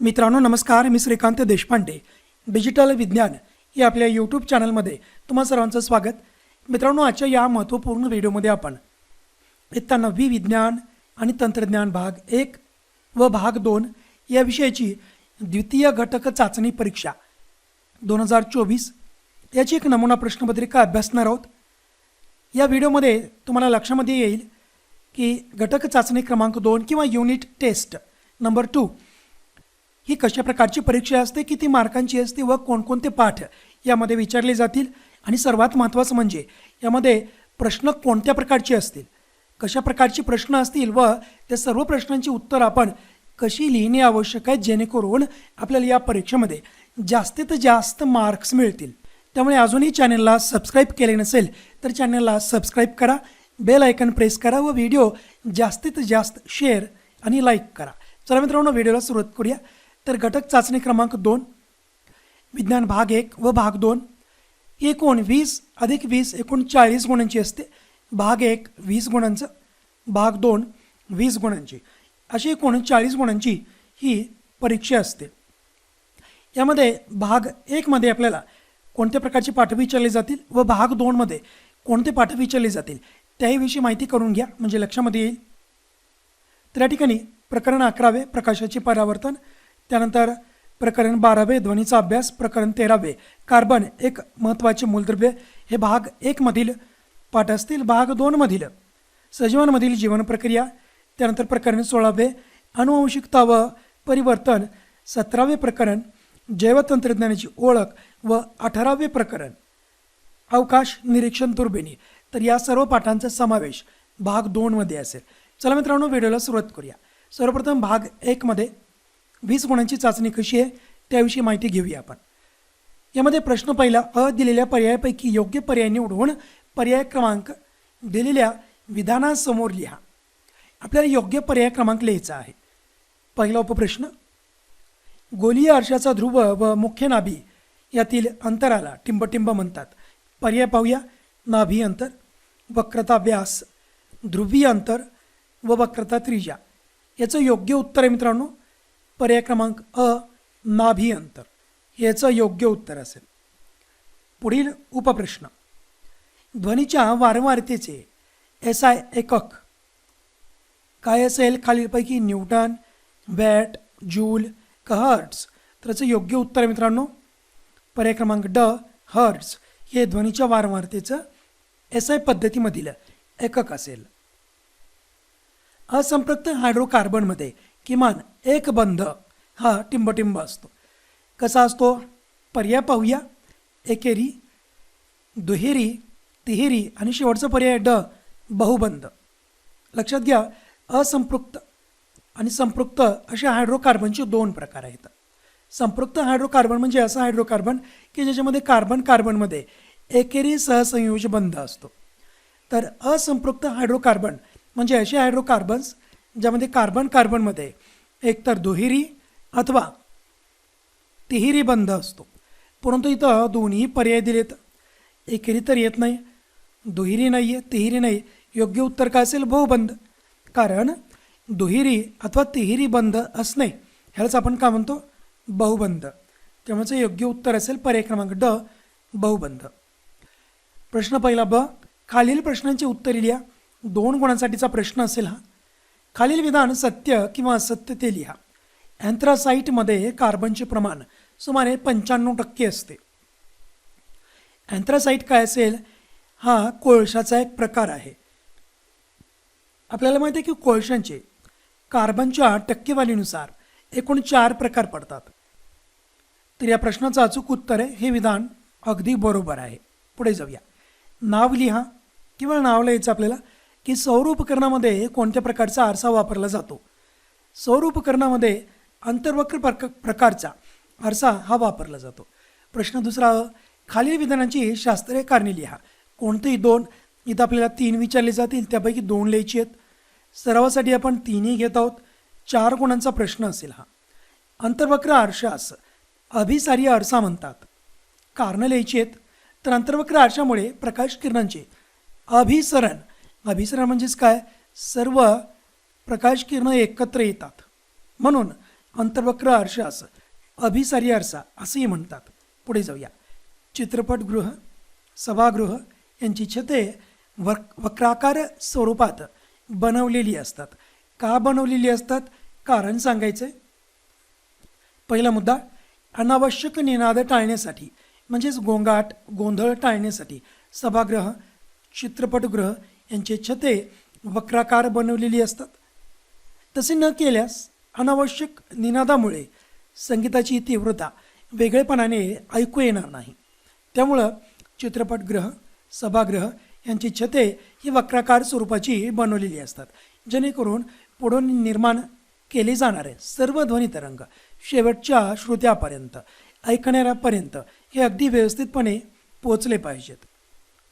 मित्रांनो नमस्कार. मी श्रीकांत देशपांडे. डिजिटल विज्ञान या आपल्या यूट्यूब चॅनलमध्ये तुम्हा सर्वांचं स्वागत. मित्रांनो आजच्या या महत्त्वपूर्ण व्हिडिओमध्ये आपण इत्ता नववी विज्ञान आणि तंत्रज्ञान भाग एक व भाग दोन या विषयाची द्वितीय घटक चाचणी परीक्षा दोन हजार चोवीस याची एक नमुना प्रश्नपत्रिका अभ्यासणार आहोत. या व्हिडिओमध्ये तुम्हाला लक्षामध्ये येईल की घटक चाचणी क्रमांक दोन किंवा युनिट टेस्ट नंबर टू ही कशा प्रकारची परीक्षा असते किती मार्कांची असते व कोणकोणते पाठ यामध्ये विचारले जातील? आणि सर्वात महत्त्वाचं म्हणजे यामध्ये प्रश्न कोणत्या प्रकारचे असतील? कशा प्रकारचे प्रश्न असतील व त्या सर्व प्रश्नांची उत्तर आपण कशी लिहिणे आवश्यक आहे जेणेकरून आपल्याला या परीक्षेमध्ये जास्तीत जास्त मार्क्स मिळतील. त्यामुळे अजूनही चॅनलला सबस्क्राईब केले नसेल तर चॅनलला सबस्क्राईब करा बेल आयकन प्रेस करा व व्हिडिओ जास्तीत जास्त शेअर आणि लाईक करा. चला मित्रांनो व्हिडिओला सुरुवात करूया. तर घटक चाचणी क्रमांक दोन विज्ञान भाग एक व भाग दोन एकूण वीस अधिक वीस एकूण चाळीस गुणांची असते. भाग एक वीस गुणांचं भाग दोन वीस गुणांची. अशी एकूण चाळीस गुणांची ही परीक्षा असते. यामध्ये भाग एकमध्ये आपल्याला कोणत्या प्रकारचे पाठ विचारले जातील व भाग दोनमध्ये कोणते पाठ विचारले जातील त्याहीविषयी माहिती करून घ्या. म्हणजे लक्षामध्ये येईल. तर या ठिकाणी प्रकरण अकरावे प्रकाशाचे परावर्तन त्यानंतर प्रकरण बारावे ध्वनीचा अभ्यास प्रकरण तेरावे. कार्बन एक महत्त्वाचे मूलद्रव्य. हे भाग एकमधील पाठ असतील भाग दोनमधील सजीवांमधील जीवन प्रक्रिया. त्यानंतर प्रकरण सोळावे. अनुवंशिकता व परिवर्तन. सतरावे प्रकरण जैवतंत्रज्ञानाची ओळख व अठरावे प्रकरण. अवकाश निरीक्षण दुर्बिणी. तर या सर्व पाठांचा समावेश भाग दोनमध्ये असेल. चला मित्रांनो व्हिडिओला सुरुवात करूया. सर्वप्रथम भाग एकमध्ये वीस गुणांची चाचणी कशी आहे त्याविषयी माहिती घेऊया आपण. यामध्ये प्रश्न पहिला अ दिलेल्या पर्यायापैकी योग्य पर्याय निवडून पर्याय क्रमांक दिलेल्या विधानासमोर लिहा. आपल्याला योग्य पर्याय क्रमांक लिहायचा आहे. पहिला उपप्रश्न गोलीय आरशाचा ध्रुव व मुख्य नाभी यातील अंतराला टिंबटिंब म्हणतात. पर्याय पाहूया. नाभी अंतर वक्रता व्यास ध्रुवीय अंतर व वक्रता त्रिजा याचं योग्य उत्तर आहे मित्रांनो पर्याय क्रमांक अ नाभी अंतर. याचं योग्य उत्तर असेल. पुढील उपप्रश्न. ध्वनीच्या वारंवारतेचे एस आय एकक. काय असेल? खालीलपैकी न्यूटन वॅट जूल क हर्ट्स तर याचं योग्य उत्तर आहे मित्रांनो. पर्याय क्रमांक ड हर्ट्स हे ध्वनीच्या वारंवारतेचं एस आय पद्धतीमधील एकक असेल. असंपृक्त हायड्रोकार्बनमध्ये किमान एक बंध हा टिंबटिंब असतो. कसा असतो? पर्याय पाहूया. एकेरी दुहेरी तिहेरी आणि शेवटचा पर्याय ड बहुबंध. लक्षात घ्या असंपृक्त आणि संपृक्त असे हायड्रोकार्बनचे दोन प्रकार आहेत. संपृक्त हायड्रोकार्बन म्हणजे असं हायड्रोकार्बन की ज्याच्यामध्ये कार्बन कार्बनमध्ये एकेरी सहसंयोज बंध असतो. तर असंपृक्त हायड्रोकार्बन म्हणजे असे हायड्रोकार्बन्स ज्यामध्ये कार्बन कार्बनमध्ये एकतर दुहेरी अथवा तिहेरी बंध असतो. परंतु इथं दोन्ही पर्याय दिलेत. एकेरी तर येत नाही दुहेरी नाही आहे तिहेरी नाही. योग्य उत्तर काय असेल? बहुबंध. कारण दुहेरी अथवा तिहेरी बंध असणे ह्यालाच आपण काय म्हणतो? बहुबंध. त्यामुळे योग्य उत्तर असेल पर्याय क्रमांक ड बहुबंध. प्रश्न पहिला ब खालील प्रश्नांची उत्तरे लिहा. दोन गुणांसाठीचा प्रश्न असेल हा. खालील विधान सत्य किंवा असत्य ते लिहा. अँथ्रासाईटमध्ये कार्बनचे प्रमाण सुमारे पंच्याण्णव टक्के असते. अँथ्रासाईट काय असेल? हा कोळशाचा एक प्रकार आहे. आपल्याला माहिती आहे की कोळशांचे कार्बनच्या टक्केवारीनुसार एकूण चार प्रकार पडतात. तर या प्रश्नाचं अचूक उत्तर आहे. हे विधान अगदी बरोबर आहे. पुढे जाऊया. नाव लिहा किंवा नाव लिहायचं आपल्याला की सौर उपकरणामध्ये कोणत्या प्रकारचा आरसा वापरला जातो? सौर उपकरणामध्ये अंतर्वक्र प्रक प्रकारचा आरसा हा वापरला जातो. प्रश्न दुसरा खालील विधानांची शास्त्रीय कारणे लिहा. कोणतेही दोन इथं आपल्याला तीन विचारले जातील त्यापैकी दोन लिहायची आहेत. सरावासाठी आपण तीनही घेत आहोत. चार गुणांचा प्रश्न असेल हा. अंतर्वक्र आरशास अभिसारी आरसा म्हणतात. कारणं लिहायची आहेत. तर अंतर्वक्र आरशामुळे प्रकाश किरणांचे अभिसरण अभिसरण म्हणजेच काय? सर्व प्रकाश किरणं एकत्र येतात. म्हणून अंतर्वक्र आरशास अभिसारी आरसा असंही म्हणतात. पुढे जाऊया. चित्रपटगृह सभागृह यांची छते वक वक्राकार स्वरूपात बनवलेली असतात. का बनवलेली असतात? कारण सांगायचं. आहे पहिला मुद्दा अनावश्यक निनाद टाळण्यासाठी म्हणजेच गोंगाट गोंधळ टाळण्यासाठी सभागृह चित्रपटगृह यांचे छते वक्राकार बनवलेली असतात. तसे न केल्यास अनावश्यक निनादामुळे संगीताची तीव्रता वेगळेपणाने ऐकू येणार नाही. त्यामुळं चित्रपटगृह सभागृह यांची छते ही वक्राकार स्वरूपाची बनवलेली असतात. जेणेकरून पुढून निर्माण केले जाणारे सर्व ध्वनी तरंग शेवटच्या श्रोत्यापर्यंत ऐकणाऱ्यापर्यंत हे अगदी व्यवस्थितपणे पोचले पाहिजेत.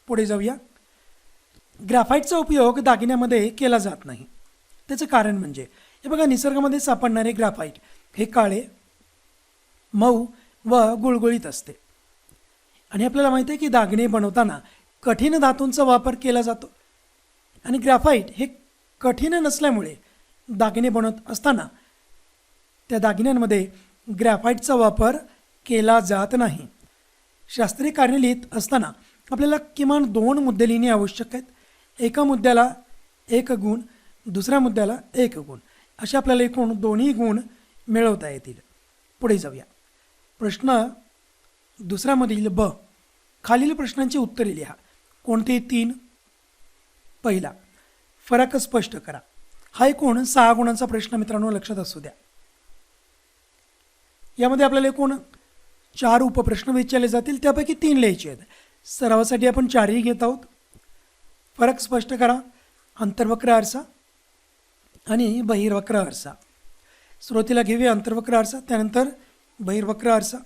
पुढे जाऊया. ग्राफाईटचा उपयोग दागिन्यामध्ये केला जात नाही. त्याचं कारण म्हणजे हे बघा निसर्गामध्ये सापडणारे ग्राफाईट हे काळे मऊ व गुळगुळीत असते. आणि आपल्याला माहिती आहे की दागिने बनवताना कठीण धातूंचा वापर केला जातो. आणि ग्राफाईट हे कठीण नसल्यामुळे दागिने बनवत असताना त्या दागिन्यांमध्ये ग्रॅफाईटचा वापर केला जात नाही. शास्त्रीय कार्य लिहित असताना आपल्याला किमान दोन मुद्दे लिहिणे आवश्यक आहेत. एका मुद्द्याला एक गुण दुसऱ्या मुद्द्याला एक गुण. असे आपल्याला एकूण दोन्ही गुण मिळवता येतील. पुढे जाऊया. प्रश्न दुसऱ्यामधील ब. खालील प्रश्नांची उत्तरे लिहा. कोणते तीन? पहिला फरक स्पष्ट करा. हा एकूण सहा गुणांचा प्रश्न मित्रांनो लक्षात असू द्या. यामध्ये आपल्याला एकूण चार उपप्रश्न विचारले जातील त्यापैकी तीन लिहायचे आहेत. सरावासाठी आपण चारही घेत आहोत. फरक स्पष्ट करा. अंतर्वक्र आरसा आणि बहिर्वक्र आरसा. सुरुवातीला घेऊया अंतर्वक्र आरसा त्यानंतर बहिर्वक्र आरसा.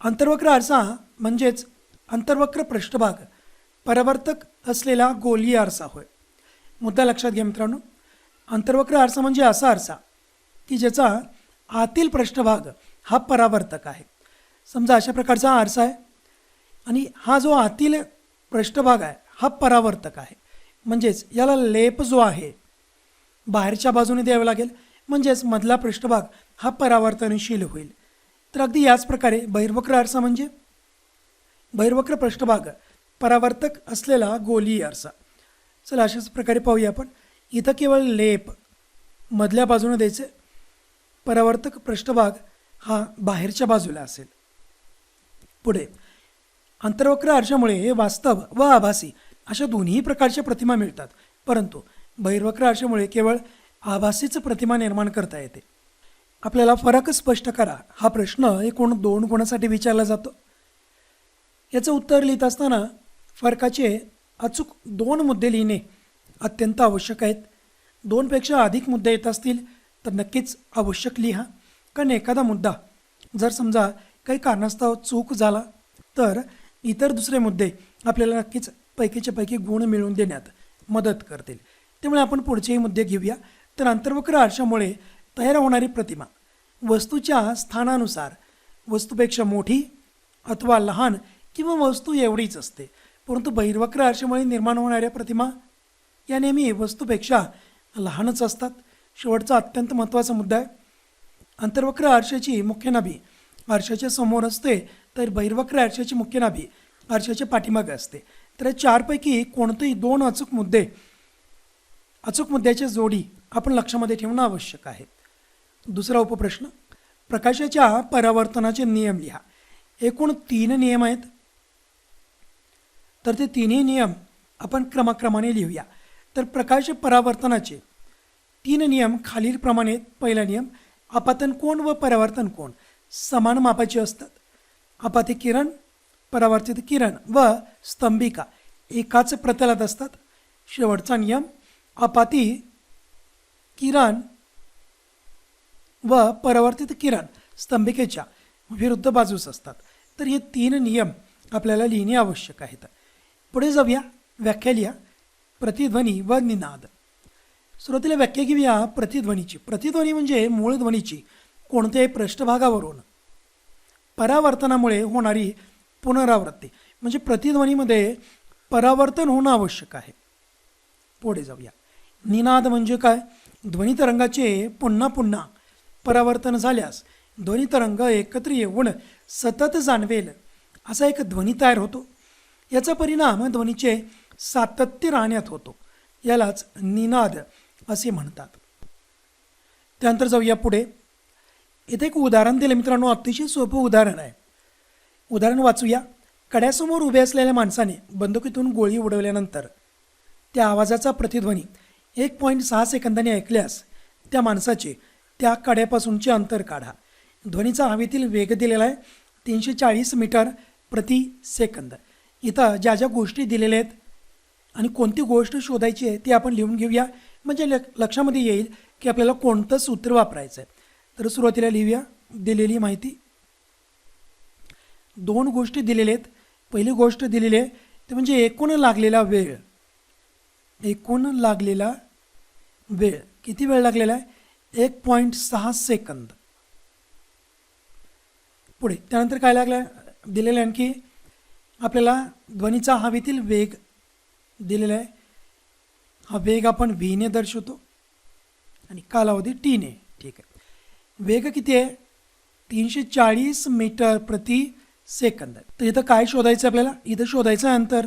अंतर्वक्र आरसा म्हणजेच अंतर्वक्र पृष्ठभाग परावर्तक असलेला गोलीय आरसा होय. मुद्दा लक्षात घ्या मित्रांनो. अंतर्वक्र आरसा म्हणजे असा आरसा की ज्याचा आतील पृष्ठभाग हा परावर्तक आहे. समजा अशा प्रकारचा आरसा आहे आणि हा जो आतील पृष्ठभाग आहे हा परावर्तक आहे. म्हणजेच याला लेप जो आहे बाहेरच्या बाजूने द्यावा लागेल. म्हणजेच मधला पृष्ठभाग हा परावर्तनशील होईल. तर अगदी याच प्रकारे बहिर्वक्र आरसा म्हणजे? बहिर्वक्र पृष्ठभाग परावर्तक असलेला गोलीय आरसा. चला अशाच प्रकारे पाहूया आपण. इथं केवळ लेप मधल्या बाजूने द्यायचे. परावर्तक पृष्ठभाग हा बाहेरच्या बाजूला असेल. पुढे. अंतर्वक्र आरशामुळे हे वास्तव व आभासी अशा दोन्ही प्रकारच्या प्रतिमा मिळतात. परंतु बहिर्वक्र आरशामुळे केवळ आभासीच प्रतिमा निर्माण करता येते. आपल्याला फरक स्पष्ट करा. हा प्रश्न एकूण दोन गुणासाठी विचारला जातो. याचं उत्तर लिहित असताना फरकाचे अचूक दोन मुद्दे लिहिणे अत्यंत आवश्यक आहेत. दोनपेक्षा अधिक मुद्दे येत असतील तर नक्कीच आवश्यक लिहा. कारण एखादा मुद्दा जर समजा काही कारणास्तव चूक झाला तर इतर दुसरे मुद्दे आपल्याला नक्कीच पैकीच्या पैकी गुण मिळवून देण्यात मदत करतील. त्यामुळे आपण पुढचेही मुद्दे घेऊया. तर अंतर्वक्र आरशामुळे तयार होणारी प्रतिमा वस्तूच्या स्थानानुसार वस्तूपेक्षा मोठी अथवा लहान किंवा वस्तू एवढीच असते. परंतु बहिर्वक्र आरशामुळे निर्माण होणाऱ्या प्रतिमा या नेहमी वस्तूपेक्षा लहानच असतात. शेवटचा अत्यंत महत्त्वाचा मुद्दा आहे. अंतर्वक्र आरशाची मुख्य नाभी आरशाच्या समोर असते तर बहिर्वक्र आरशाची मुख्य नाभी आरशाच्या पाठीमागे असते. तर या चारपैकी कोणतेही दोन अचूक मुद्दे अचूक मुद्द्याच्या जोडी आपण लक्षामध्ये ठेवणं आवश्यक आहे. दुसरा उपप्रश्न प्रकाशाच्या परावर्तनाचे नियम लिहा. एकूण तीन नियम आहेत. तर ते तिन्ही नियम आपण क्रमाक्रमाने लिहूया. तर प्रकाश परावर्तनाचे तीन नियम खालीलप्रमाणे पहिला नियम आपातन कोण व परावर्तन कोण? समान मापाचे असतात. आपाते किरण परावर्तित किरण व स्तंभिका एकाच प्रतलात असतात. शेवटचा नियम आपाती किरण व परावर्तित किरण स्तंभिकेच्या विरुद्ध बाजूस असतात. तर हे तीन नियम आपल्याला लिहिणे आवश्यक आहेत. पुढे जाऊया व्याख्या लिहा. प्रतिध्वनी व निनाद. सुरुवातीला व्याख्या घेऊया प्रतिध्वनीची. प्रतिध्वनी म्हणजे मूळ ध्वनीची कोणत्याही पृष्ठभागावरून. परावर्तनामुळे होणारी पुनरावृत्ती. म्हणजे प्रतिध्वनीमध्ये परावर्तन होणं आवश्यक आहे. पुढे जाऊया. निनाद म्हणजे काय? ध्वनी तरंगाचे पुन्हा पुन्हा परावर्तन झाल्यास ध्वनितरंग एकत्र येऊन सतत जाणवेल. असा एक ध्वनी तयार होतो. याचा परिणाम ध्वनीचे सातत्य राहण्यात होतो. यालाच निनाद असे म्हणतात. त्यानंतर जाऊया पुढे. इथे एक उदाहरण दिलं मित्रांनो. अतिशय सोपं उदाहरण आहे. उदाहरण वाचूया. कड्यासमोर उभे असलेल्या माणसाने बंदुकीतून गोळी उडवल्यानंतर त्या आवाजाचा प्रतिध्वनी एक पॉईंट सहा सेकंदाने ऐकल्यास त्या माणसाचे त्या कड्यापासूनचे अंतर काढा. ध्वनीचा हवेतील वेग दिलेला आहे तीनशे चाळीस मीटर प्रति सेकंद. इथं ज्या ज्या गोष्टी दिलेल्या आहेत आणि कोणती गोष्ट शोधायची आहे ती आपण लिहून घेऊया. म्हणजे ल लक्षामध्ये येईल की आपल्याला कोणतं सूत्र वापरायचं आहे तर सुरुवातीला लिहूया. दिलेली माहिती दोन गोष्टी दिलेल्या आहेत. पहिली गोष्ट दिलेली आहे ते म्हणजे एकूण लागलेला वेळ. एकूण लागलेला वेळ. किती वेळ लागलेला आहे? एक पॉईंट सहा सेकंद. पुढे त्यानंतर काय लागलं? दिलेलं आहे आणखी आपल्याला ध्वनीचा हवेतील वेग दिलेला आहे. हा वेग आपण व्हीने दर्शवतो आणि कालावधी टीने ठीक आहे. वेग किती आहे? तीनशे चाळीस मीटर प्रति सेकंद. तर इथं काय शोधायचं आपल्याला? इथं शोधायचं आहे अंतर.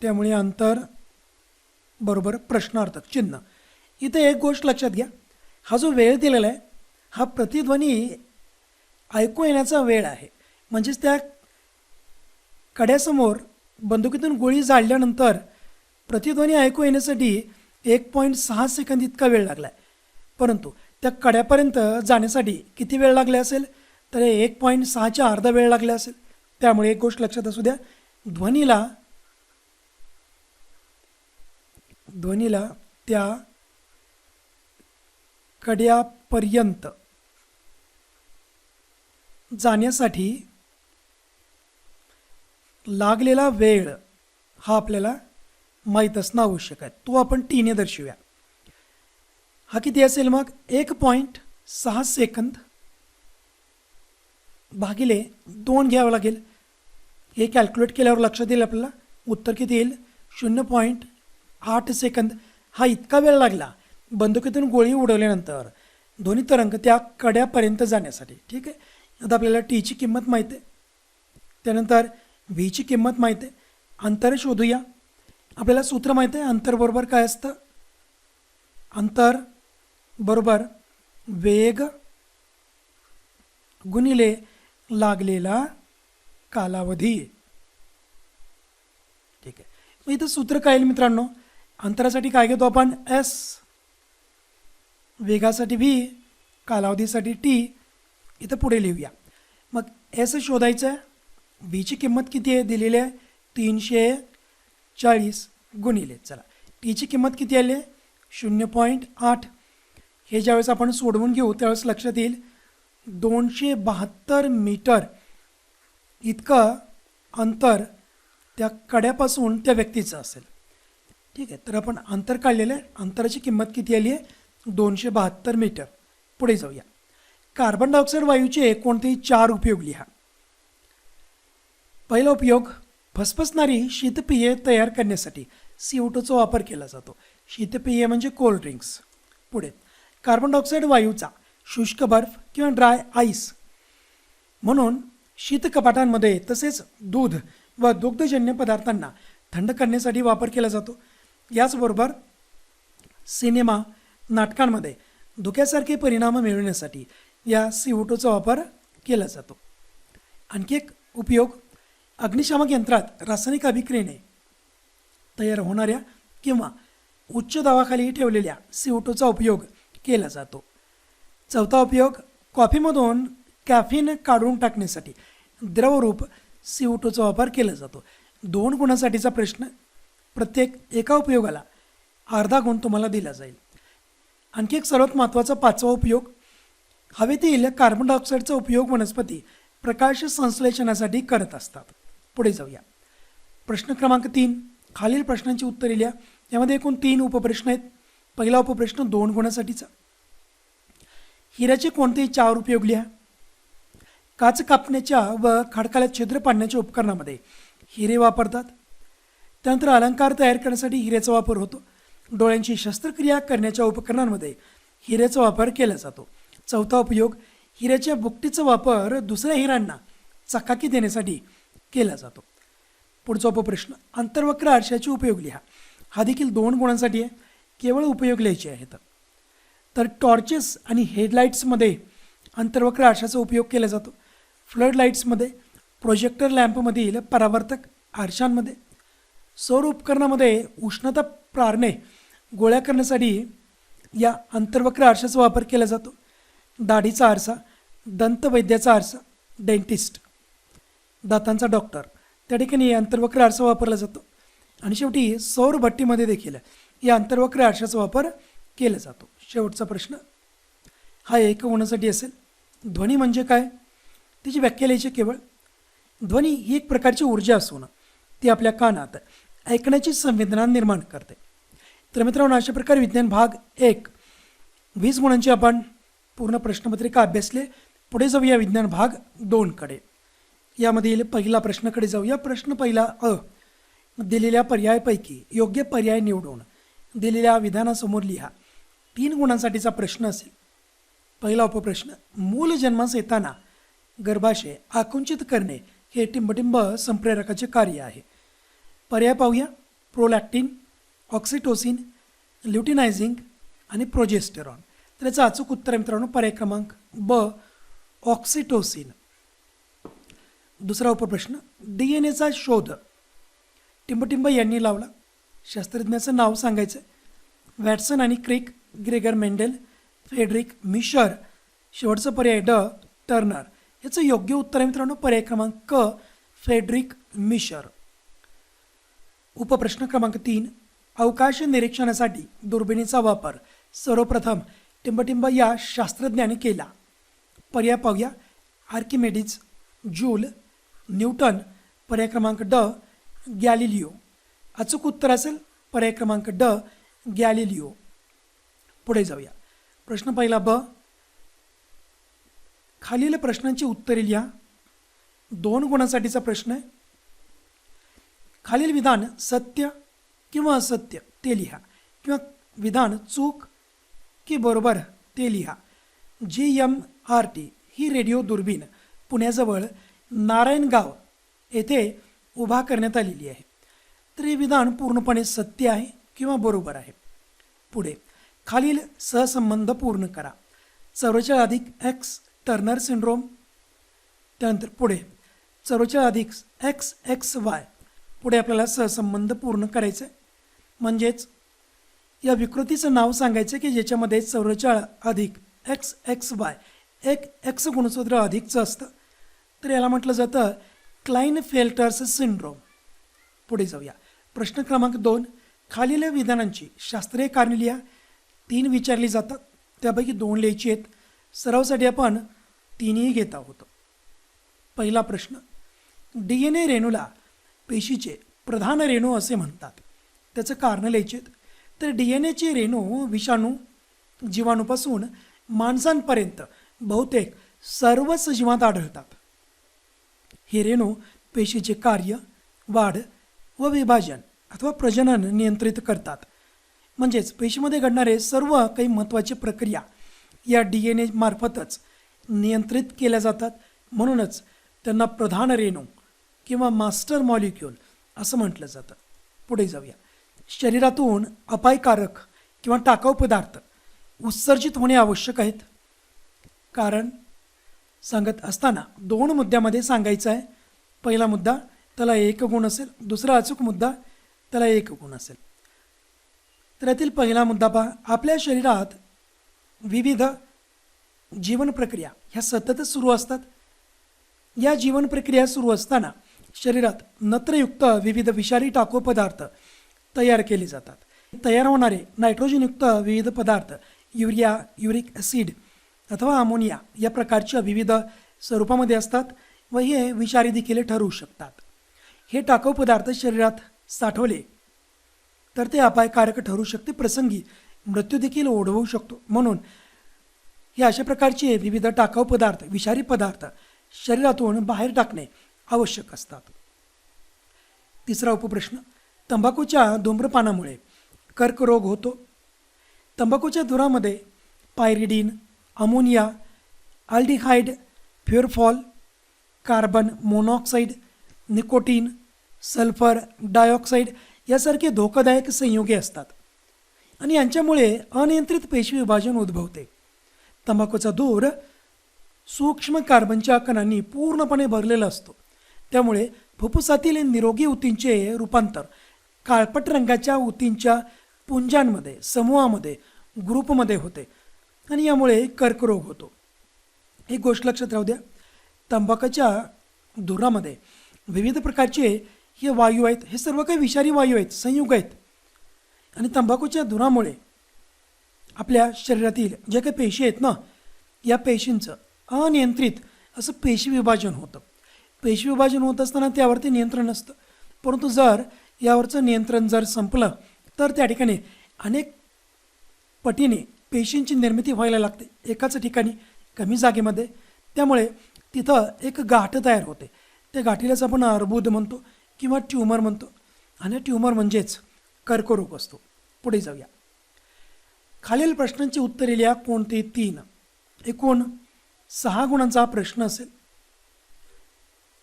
त्यामुळे अंतर बरोबर प्रश्नार्थक चिन्ह. इथं एक गोष्ट लक्षात घ्या. हा जो वेळ दिलेला आहे हा प्रतिध्वनी ऐकू येण्याचा वेळ आहे. म्हणजेच त्या कड्यासमोर बंदुकीतून गोळी जाळल्यानंतर प्रतिध्वनी ऐकू येण्यासाठी एक पॉईंट सहा सेकंद इतका वेळ लागला आहे परंतु त्या कड्यापर्यंत जाण्यासाठी किती वेळ लागला असेल? तर एक पॉईंट सहाच्या अर्धा वेळ लागला असेल. त्यामुळे एक गोष्ट लक्षात असू द्या. ध्वनीला ध्वनीला त्या कड्यापर्यंत जाण्यासाठी लागलेला वेळ हा आपल्याला माहीत असणं आवश्यक आहे. तो आपण टीने दर्शवूया. हा किती असेल मग? एक पॉईंट सहा सेकंद भागिले दोन घ्यावं लागेल. हे कॅल्क्युलेट केल्यावर लक्षात येईल आपल्याला. उत्तर किती येईल? शून्य पॉईंट आठ सेकंद हा इतका वेळ लागला. बंदुकीतून गोळी उडवल्यानंतर दोन्ही तरंग त्या कड्यापर्यंत जाण्यासाठी. ठीक आहे? आता आपल्याला टीची किंमत माहीत आहे. त्यानंतर व्हीची किंमत माहीत आहे. अंतर शोधूया. आपल्याला सूत्र माहीत आहे? अंतर बरोबर काय असतं? अंतर बरोबर वेग गुणिले लागलेला कालावधी. ठीक आहे. मग इथं सूत्र काय येईल मित्रांनो? अंतरासाठी काय घेतो आपण? एस वेगासाठी व्ही कालावधीसाठी टी इथं पुढे लिहूया. मग एस शोधायचं. आहे व्हीची किंमत किती आहे? दिलेली आहे तीनशे चाळीस गुणिले. चला. टीची किंमत किती आली आहे? शून्य पॉईंट आठ. हे ज्यावेळेस आपण सोडवून घेऊ त्यावेळेस लक्षात येईल दोनशे बहात्तर मीटर इतकं अंतर त्या कड्यापासून त्या व्यक्तीचं असेल. ठीक आहे तर आपण अंतर काढलेलं आहे. अंतराची किंमत किती आली आहे? दोनशे बहात्तर मीटर. पुढे जाऊया. कार्बन डायऑक्साईड वायूचे कोणतेही चार उपयोग लिहा. पहिला उपयोग फसफसणारी शीतपेये तयार करण्यासाठी सी टूचा वापर केला जातो. शीतपेये म्हणजे कोल्ड ड्रिंक्स पुढे. कार्बन डायऑक्साईड वायूचा शुष्क बर्फ किंवा ड्राय आईस. म्हणून शीतकपाटांमध्ये तसेच दूध व दुग्धजन्य पदार्थांना थंड करण्यासाठी वापर केला जातो. याचबरोबर सिनेमा नाटकांमध्ये धुक्यासारखे परिणाम मिळवण्यासाठी या सीओटोचा वापर केला जातो. आणखी एक उपयोग अग्निशामक यंत्रात रासायनिक अभिक्रियेने तयार होणाऱ्या किंवा उच्च दावाखाली ठेवलेल्या सीओटोचा उपयोग केला जातो. चौथा उपयोग कॉफीमधून कॅफिन काढून टाकण्यासाठी. द्रवरूप सी ओ टूचा वापर केला जातो. दोन गुणासाठीचा प्रश्न प्रत्येक एका उपयोगाला अर्धा गुण तुम्हाला दिला जाईल. आणखी एक सर्वात महत्त्वाचा पाचवा उपयोग हवेतील कार्बन डायऑक्साईडचा उपयोग वनस्पती प्रकाश संश्लेषणासाठी करत असतात. पुढे जाऊया. प्रश्न क्रमांक तीन खालील प्रश्नांची उत्तरे लिहा. यामध्ये एकूण तीन उपप्रश्न आहेत. पहिला उपप्रश्न दोन गुणासाठीचा. हिऱ्याचे कोणतेही चार उपयोग लिहा. काच कापण्याच्या व खडकाला छिद्र पाडण्याच्या उपकरणामध्ये हिरे वापरतात. त्यानंतर अलंकार तयार करण्यासाठी हिऱ्याचा वापर होतो. डोळ्यांची शस्त्रक्रिया करण्याच्या उपकरणांमध्ये हिऱ्याचा वापर केला जातो. चौथा उपयोग हिऱ्याच्या बुकटीचा वापर दुसऱ्या हिरांना चकाकी देण्यासाठी केला जातो. पुढचा उपप्रश्न आंतरवक्र आरशाचे उपयोग लिहा. हा देखील दोन गुणांसाठी आहे. केवळ उपयोग लिहायचे आहेत. तर टॉर्चेस आणि हेडलाईट्समध्ये अंतर्वक्र आरशाचा उपयोग केला जातो. फ्लड लाईट्समध्ये प्रोजेक्टर लॅम्पमधील परावर्तक आरशांमध्ये. सौर उपकरणामध्ये उष्णता प्रारणे गोळ्या करण्यासाठी या अंतर्वक्र आरशाचा वापर केला जातो. दाढीचा आरसा दंतवैद्याचा आरसा डेंटिस्ट. दातांचा डॉक्टर. त्या ठिकाणी अंतर्वक्र आरसा वापरला जातो. आणि शेवटी सौर भट्टीमध्ये देखील या अंतर्वक्र आरशाचा वापर केला जातो. शेवटचा प्रश्न. हा एक होण्यासाठी असेल. ध्वनी म्हणजे काय? त्याची व्याख्या लिहायची केवळ. ध्वनी ही एक प्रकारची ऊर्जा असून ती आपल्या कानात ऐकण्याची संवेदना निर्माण करते. तर मित्रांनो अशा प्रकारे विज्ञान भाग एक वीस गुणांची आपण पूर्ण प्रश्नपत्रिका अभ्यासले. पुढे जाऊया विज्ञान भाग दोनकडे यामधील पहिला प्रश्नाकडे जाऊया. प्रश्न पहिला अ दिलेल्या पर्यायापैकी योग्य पर्याय निवडून दिलेल्या विधानासमोर लिहा. तीन गुणांसाठीचा प्रश्न असेल. पहिला उपप्रश्न मूल जन्मास येताना गर्भाशय आकुंचित करणे हे टिंबटिंब संप्रेरकाचे कार्य आहे. पर्याय पाहूया. प्रोलॅक्टिन ऑक्सिटोसिन ल्युटिनायझिंग आणि प्रोजेस्टेरॉन. तर याचं अचूक उत्तर मित्रांनो पर्याय क्रमांक ब ऑक्सिटोसिन. दुसरा उपप्रश्न डी एन एचा शोध. टिंबटिंब यांनी लावला. शास्त्रज्ञाचं नाव सांगायचं. वॅटसन आणि Crick Gregor Mendel Friedrich Miescher शेवटचं पर्याय ड टर्नर. याचं योग्य उत्तर आहे मित्रांनो पर्याय क्रमांक क फेडरिक मिशर. उपप्रश्न क्रमांक तीन अवकाश निरीक्षणासाठी दुर्बिणीचा वापर. सर्वप्रथम टिंबटिंब या शास्त्रज्ञाने केला. पर्याय पाहूया. आर्किमेडिज जूल न्यूटन पर्याय क्रमांक ड गॅलिलिओ. अचूक उत्तर असेल पर्याय क्रमांक ड गॅलिलिओ. पुढे जाऊया. प्रश्न पहिला ब. खालील प्रश्नांची उत्तरे लिहा. दोन गुणांसाठीचा प्रश्न आहे. खालील विधान सत्य किंवा असत्य ते लिहा. किंवा विधान चूक की बरोबर ते लिहा. जी एम आर टी ही रेडिओ दुर्बीण पुण्याजवळ नारायणगाव येथे उभा करण्यात आलेली आहे. तर हे विधान पूर्णपणे सत्य आहे किंवा बरोबर आहे. पुढे. खालील सहसंबंध पूर्ण करा. चौऱ्याच्या अधिक एक्स टर्नर सिंड्रोम. त्यानंतर पुढे. चौवेचाळ अधिक एक्स एक्स वाय पुढे आपल्याला सहसंबंध पूर्ण करायचं. आहे म्हणजेच या विकृतीचं नाव सांगायचं की ज्याच्यामध्ये चौवेचाळ अधिक एक्स एक्स वाय एक एक्स गुणसूत्र अधिकचं असतं. तर याला म्हटलं जातं क्लाइन फेल्टर्स सिंड्रोम पुढे जाऊया. प्रश्न क्रमांक दोन. खालील विधानांची शास्त्रीय कारण लिहा. तीन विचारली जातात. त्यापैकी दोन लिहायची आहेत. सरावसाठी आपण तीनही घेत आहोत. पहिला प्रश्न डी एन ए रेणूला पेशीचे प्रधान रेणू असे म्हणतात. त्याचं कारण लिहायचे आहेत. तर डी एन एचे रेणू विषाणू जीवाणूपासून माणसांपर्यंत बहुतेक सर्व सजीवात आढळतात. हे रेणू पेशीचे कार्य वाढ व विभाजन अथवा प्रजनन नियंत्रित करतात. म्हणजेच पेशीमध्ये घडणारे सर्व काही महत्त्वाच्या प्रक्रिया या डी एन ए मार्फतच नियंत्रित केल्या जातात. म्हणूनच त्यांना प्रधान रेणू किंवा मास्टर मॉलिक्यूल असं म्हटलं जातं. पुढे जाऊया. शरीरातून अपायकारक किंवा टाकाऊ पदार्थ उत्सर्जित होणे आवश्यक आहेत. कारण सांगत असताना दोन मुद्द्यामध्ये सांगायचं आहे. पहिला मुद्दा त्याला एक गुण असेल. दुसरा अचूक मुद्दा त्याला एक गुण असेल. तर यातील पहिला मुद्दा पहा. आपल्या शरीरात विविध जीवन प्रक्रिया ह्या सततच सुरू असतात. या जीवन प्रक्रिया सुरू असताना शरीरात नत्रयुक्त विविध विषारी टाको पदार्थ तयार केले जातात. तयार होणारे नायट्रोजनयुक्त विविध पदार्थ युरिया युरिक ॲसिड अथवा अमोनिया या प्रकारच्या विविध स्वरूपामध्ये असतात व हे विषारी देखील ठरू शकतात. हे टाकाऊ पदार्थ शरीरात साठवले तर ते अपायकारक ठरू शकते. प्रसंगी मृत्यू देखील ओढवू शकतो. म्हणून हे अशा प्रकारचे विविध टाकाऊ पदार्थ विषारी पदार्थ शरीरातून बाहेर टाकणे आवश्यक असतात. तिसरा उपप्रश्न तंबाखूच्या धूम्रपानामुळे कर्करोग होतो. तंबाखूच्या धुरामध्ये pyridine ammonia aldehyde furfural carbon monoxide nicotine sulphur dioxide यासारखे धोकादायक संयुगे असतात. आणि यांच्यामुळे अनियंत्रित पेशी विभाजन उद्भवते. तंबाखूचा धूर सूक्ष्म कार्बनच्या कणांनी पूर्णपणे भरलेला असतो. त्यामुळे फुफ्फुसातील निरोगी ऊतींचे रूपांतर काळपट रंगाच्या ऊतींच्या पुंजांमध्ये समूहामध्ये ग्रुपमध्ये होते आणि यामुळे कर्करोग होतो. एक गोष्ट लक्षात राहू द्या. तंबाखूच्या धुरामध्ये विविध प्रकारचे हे वायू आहेत हे सर्व काही विषारी वायू आहेत संयुग आहेत. आणि तंबाखूच्या धुरामुळे आपल्या शरीरातील जे काही पेशी आहेत ना या पेशींचं अनियंत्रित असं पेशी विभाजन होतं. पेशी विभाजन होत असताना त्यावरती नियंत्रण असतं परंतु जर यावरचं नियंत्रण जर संपलं तर त्या ठिकाणी अनेक पटीने पेशींची निर्मिती व्हायला लागते. एकाच ठिकाणी कमी जागेमध्ये. त्यामुळे तिथं एक गाठ तयार होते. त्या गाठीलाच आपण अर्बुद म्हणतो. किंवा ट्यूमर म्हणतो. आणि ट्यूमर म्हणजेच कर्करोग असतो. पुढे जाऊया. खालील प्रश्नांची उत्तरे लिहा कोणते? तीन. एकूण सहा गुणांचा हा प्रश्न असेल.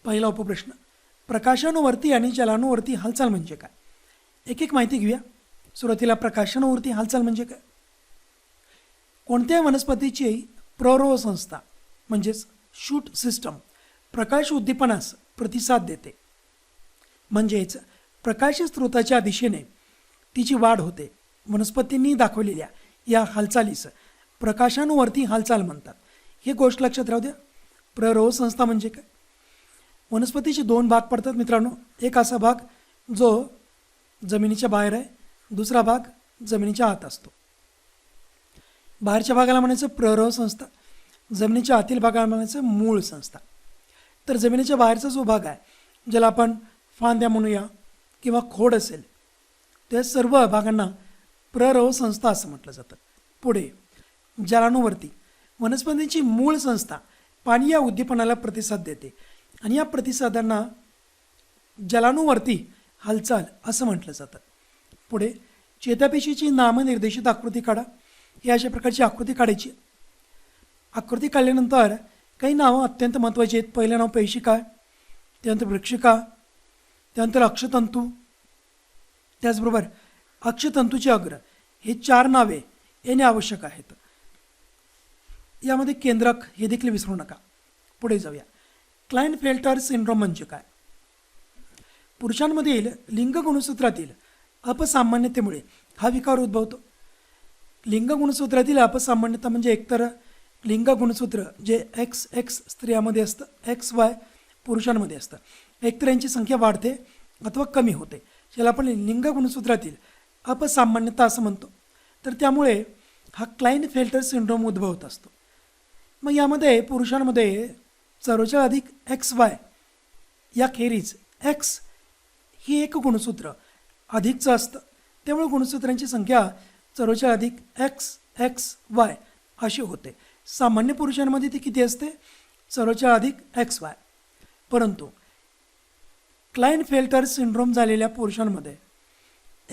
पहिला उपप्रश्न. प्रकाशानुवर्ती आणि जलानुवर्ती हालचाल म्हणजे काय? एक एक माहिती घेऊया. सुरुवातीला प्रकाशानुवर्ती हालचाल म्हणजे काय? कोणत्या वनस्पतीची प्ररोह संस्था म्हणजेच शूट सिस्टम प्रकाश उद्दीपनास प्रतिसाद देते? म्हणजेच प्रकाश स्रोताच्या दिशेने तिची वाढ होते. वनस्पतींनी दाखवलेल्या या हालचालीस प्रकाशांवरती हालचाल म्हणतात. ही गोष्ट लक्षात राहू द्या. प्ररोह संस्था म्हणजे काय? वनस्पतीचे दोन भाग पडतात मित्रांनो. एक असा भाग जो जमिनीच्या बाहेर आहे. दुसरा भाग जमिनीच्या आत असतो. बाहेरच्या भागाला म्हणायचं प्ररोह संस्था. जमिनीच्या आतील भागाला म्हणायचं मूळ संस्था. तर जमिनीच्या बाहेरचा जो भाग आहे ज्याला आपण फांद्या म्हणूया किंवा खोड असेल त्या सर्व भागांना प्ररव संस्था असं म्हटलं जातं. पुढे जलानुवर्ती वनस्पतींची मूळ संस्था पाणी या उद्दीपनाला प्रतिसाद देते. आणि या प्रतिसादांना जलानुवर्ती हालचाल असं म्हटलं जातं. पुढे चेतापेशीची नामनिर्देशित आकृती काढा. ही अशा प्रकारची आकृती काढायची. आकृती काढल्यानंतर काही नावं अत्यंत महत्त्वाची आहेत. पहिलं नाव पेशिका त्यानंतर वृक्षिका त्यानंतर अक्षतंतू. त्याचबरोबर अक्षतंतूचे अग्र. हे चार नावे येणे आवश्यक आहेत. यामध्ये केंद्रक हे देखील विसरू नका. पुढे जाऊया. क्लाइन फेल्टर सिंड्रोम म्हणजे काय? पुरुषांमधील लिंग गुणसूत्रातील अपसामान्यतेमुळे हा विकार उद्भवतो. लिंग गुणसूत्रातील अपसामान्यता म्हणजे एकतर लिंग गुणसूत्र जे एक्स एक्स स्त्रियामध्ये असतं एक्स वाय पुरुषांमध्ये असतं. एकतऱ्यांची संख्या वाढते अथवा कमी होते. ज्याला आपण लिंग गुणसूत्रातील अपसामान्यता असं म्हणतो. तर त्यामुळे हा क्लाइन फेल्टर सिंड्रोम उद्भवत असतो. मग यामध्ये पुरुषांमध्ये सर्वच्या अधिक एक्स वाय या खेरीज एक्स ही एक गुणसूत्र अधिकचं असतं. त्यामुळे गुणसूत्रांची संख्या सर्वच्या अधिक एक्स एक्स वाय अशी होते. सामान्य पुरुषांमध्ये ती किती असते? सर्वच्या अधिक एक्स वाय परंतु क्लाइन फेल्टर सिंड्रोम झालेल्या पुरुषांमध्ये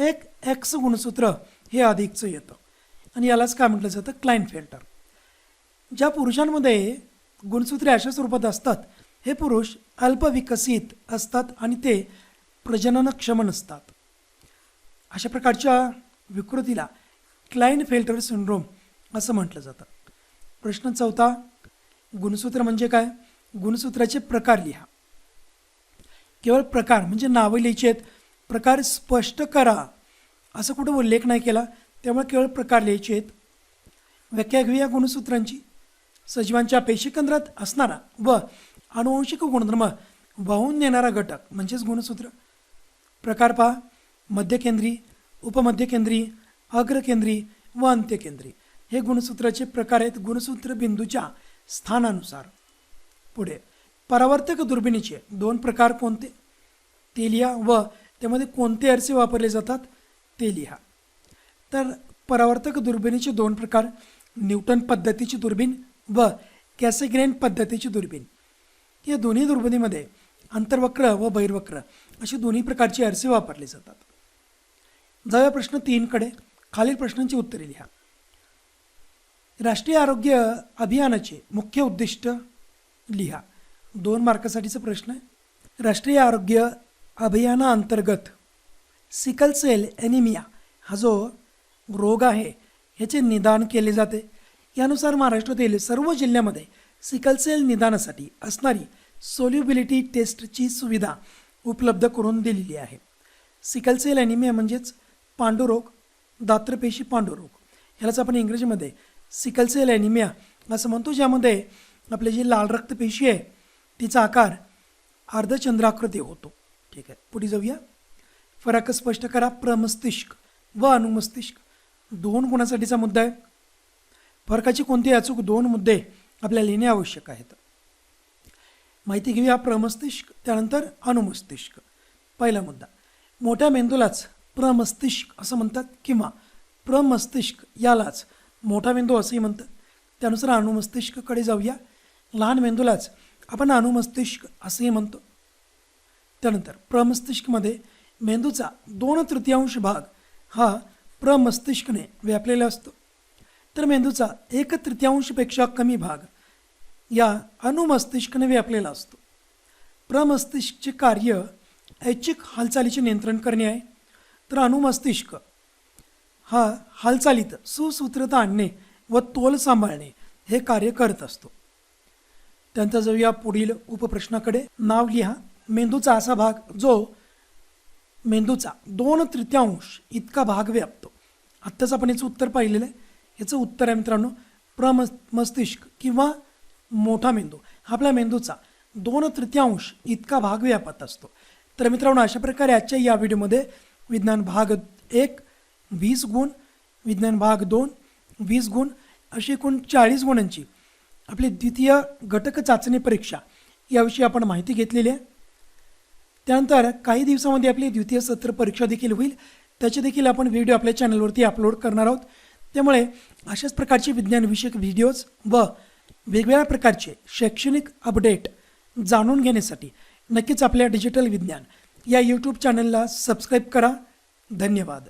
एक एक्स गुणसूत्र हे अधिकचं येतं. आणि यालाच काय म्हटलं जातं? क्लाइन फेल्टर ज्या पुरुषांमध्ये गुणसूत्रे अशा स्वरूपात असतात हे पुरुष अल्पविकसित असतात आणि ते प्रजननक्षम नसतात. अशा प्रकारच्या विकृतीला क्लाइन फेल्टर सिंड्रोम असं म्हटलं जातं. प्रश्न चौथा गुणसूत्र म्हणजे काय? गुणसूत्राचे प्रकार लिहा. केवळ प्रकार म्हणजे नावं लिहायची आहेत प्रकार स्पष्ट करा असं कुठं उल्लेख नाही केला त्यामुळे केवळ प्रकार लिहायचे आहेत व्याख्या घेऊया गुणसूत्रांची. सजीवांच्या पेशीकेंद्रात असणारा व अनुवंशिक गुणधर्म वाहून नेणारा घटक म्हणजेच गुणसूत्र. प्रकार पहा. मध्यकेंद्री उपमध्यकेंद्री अग्रकेंद्री व अंत्यकेंद्री. हे गुणसूत्राचे प्रकार आहेत गुणसूत्र बिंदूच्या स्थानानुसार. पुढे. परावर्तक दुर्बिणीचे दोन प्रकार कोणते? ते लिहा व त्यामध्ये कोणते आरसे वापरले जातात? ते लिहा तर परावर्तक दुर्बिणीचे दोन प्रकार न्यूटन पद्धतीची दुर्बीण व कॅसेग्रेन पद्धतीची दुर्बीण. या दोन्ही दुर्बिणीमध्ये अंतर्वक्र व बहिर्वक्र अशी दोन्ही प्रकारचे आरसे वापरले जातात. जाऊया प्रश्न तीनकडे. खालील प्रश्नांची उत्तरे लिहा. राष्ट्रीय आरोग्य अभियानाचे मुख्य उद्दिष्ट लिहा. दोन मार्कासाठीचा प्रश्न आहे. राष्ट्रीय आरोग्य अभियानाअंतर्गत सिकल सेल ॲनिमिया हा जो रोग आहे ह्याचे निदान केले जाते. यानुसार महाराष्ट्रातील सर्व जिल्ह्यामध्ये सिकल सेल निदानासाठी असणारी सोल्युबिलिटी टेस्टची सुविधा उपलब्ध करून दिलेली आहे. सिकल सेल ॲनिमिया म्हणजेच पांडुरोग दात्रपेशी पांडुरोग. ह्यालाच आपण इंग्रजीमध्ये सिकल सेल ॲनिमिया असं म्हणतो ज्यामध्ये आपली जी लाल रक्तपेशी आहे तिचा आकार अर्धचंद्राकृती होतो. ठीक आहे. पुढे जाऊया. फरक स्पष्ट करा. प्रमस्तिष्क व अनुमस्तिष्क. दोन गुणासाठीचा मुद्दा आहे. फरकाची कोणती अचूक दोन मुद्दे आपल्याला लिहिणे आवश्यक आहेत? माहिती घेऊया. प्रमस्तिष्क त्यानंतर अनुमस्तिष्क. पहिला मुद्दा. मोठ्या मेंदूलाच प्रमस्तिष्क असं म्हणतात किंवा प्रमस्तिष्क यालाच मोठा मेंदू असंही म्हणतात. त्यानुसार अनुमस्तिष्ककडे जाऊया. लहान मेंदूलाच आपण अनुमस्तिष्क असंही म्हणतो. त्यानंतर प्रमस्तिष्कमध्ये मेंदूचा दोन तृतीयांश भाग हा प्रमस्तिष्कने व्यापलेला असतो. तर मेंदूचा एक तृतीयांशपेक्षा कमी भाग या अनुमस्तिष्कने व्यापलेला असतो. प्रमस्तिष्कचे कार्य ऐच्छिक हालचालीचे नियंत्रण करणे आहे. तर अनुमस्तिष्क हा हालचालीत सुसूत्रता आणणे व तोल सांभाळणे हे कार्य करत असतो. त्यांचा जाऊया पुढील उपप्रश्नाकडे नाव लिहा. मेंदूचा असा भाग जो मेंदूचा दोन तृतीयांश इतका भाग व्यापतो. आत्ताच आपण याचं उत्तर पाहिलेलं आहे. याचं उत्तर आहे मित्रांनो प्रमस् मस्तिष्क किंवा मोठा मेंदू. हा आपल्या मेंदूचा दोन तृतीयांश इतका भाग व्यापत असतो. तर मित्रांनो अशा प्रकारे आजच्या या व्हिडिओमध्ये विज्ञान भाग एक वीस गुण विज्ञान भाग दोन वीस गुण अशी एकूण चाळीस गुणांची आपली द्वितीय घटक चाचणी परीक्षा याविषयी आपण माहिती घेतलेली आहे. त्यानंतर काही दिवसामध्ये आपली द्वितीय सत्र परीक्षा देखील होईल. त्याचे देखील आपण व्हिडिओ आपल्या चॅनलवरती अपलोड करणार आहोत. त्यामुळे अशाच प्रकारचे विज्ञानविषयक व्हिडिओज व वेगवेगळ्या प्रकारचे शैक्षणिक अपडेट जाणून घेण्यासाठी नक्कीच आपल्या डिजिटल विज्ञान या यूट्यूब चॅनलला सबस्क्राईब करा. धन्यवाद.